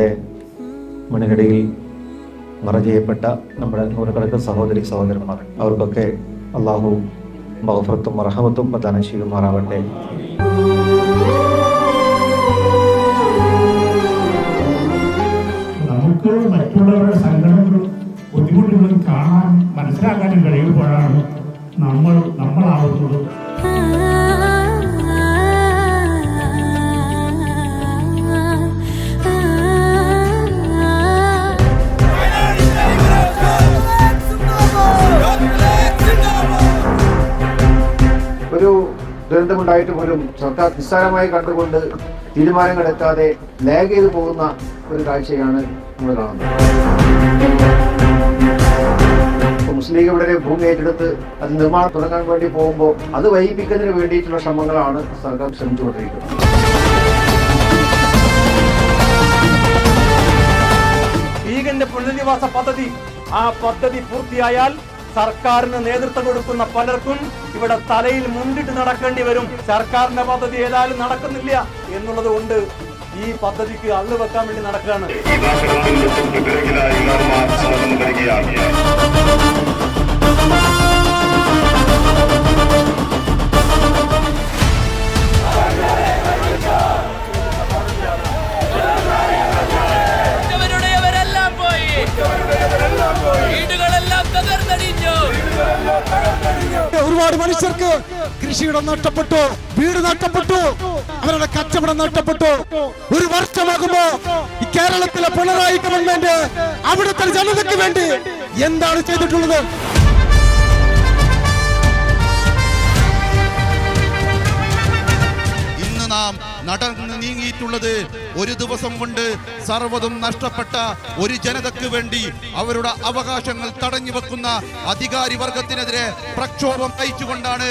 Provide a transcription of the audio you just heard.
അതിനിടയിൽ മറ ചെയ്യപ്പെട്ട നമ്മുടെ നൂറുകണക്കിന് സഹോദരി സഹോദരന്മാർ. അവർക്കൊക്കെ അള്ളാഹു മഹഫറത്തും മറഹമത്തും പ്രധാനം ചെയ്യുമാറാവട്ടെ. നമുക്ക് മറ്റുള്ളവരുടെ സങ്കടങ്ങളും ബുദ്ധിമുട്ടുകളും കാണാൻ മനസ്സിലാക്കാനും കഴിയുമ്പോഴാണ് നമ്മൾ നമ്മളാവുന്നത്. ഒരു ദുരന്തമുണ്ടായിട്ട് പോലും സർക്കാർ നിസ്സാരമായി കണ്ടുകൊണ്ട് തീരുമാനങ്ങൾ എത്താതെ ലാഗ് ചെയ്തു പോകുന്ന ഒരു കാഴ്ചയാണ് നമ്മൾ കാണുന്നത്. മുസ്ലിം ലീഗ് ഇവിടെ ഭൂമി ഏറ്റെടുത്ത് അത് നിർമ്മാണം തുടങ്ങാൻ വേണ്ടി പോകുമ്പോൾ അത് വൈകിപ്പിക്കുന്നതിന് വേണ്ടിയിട്ടുള്ള ശ്രമങ്ങളാണ് സർക്കാർ ശ്രമിച്ചുകൊണ്ടിരിക്കുന്നത്. ലീഗിന്റെ പുനരധിവാസ പദ്ധതി ആ പദ്ധതി പൂർത്തിയായാൽ സർക്കാരിന് നേതൃത്വം കൊടുക്കുന്ന പലർക്കും ഇവിടെ തലയിൽ മുണ്ടിട്ട് നടക്കേണ്ടി വരും. സർക്കാരിന്റെ പദ്ധതി ഏതായാലും നടക്കുന്നില്ല എന്നുള്ളത് കൊണ്ട് ഈ പദ്ധതിക്ക് അള്ളു വെക്കാൻ വേണ്ടി നടക്കുകയാണ്. ഒരുപാട് മനുഷ്യർക്ക് കൃഷിയിടം നഷ്ടപ്പെട്ടു വീട് നഷ്ടപ്പെട്ടു അവരുടെ കച്ചവടം നഷ്ടപ്പെട്ടു. ഒരു വർഷമാകുമ്പോ ഈ കേരളത്തിലെ പിണറായി ഗവൺമെന്റ് അവിടുത്തെ ജനതയ്ക്ക് വേണ്ടി എന്താണ് ചെയ്തിട്ടുള്ളത്? നടന്നു നീങ്ങിയിട്ടുള്ളത് ഒരു ദിവസം കൊണ്ട് സർവതും നഷ്ടപ്പെട്ട ഒരു ജനതയ്ക്ക് വേണ്ടി അവരുടെ അവകാശങ്ങൾ തടഞ്ഞു വെക്കുന്ന അധികാരി വർഗത്തിനെതിരെ പ്രക്ഷോഭം നയിച്ചുകൊണ്ടാണ്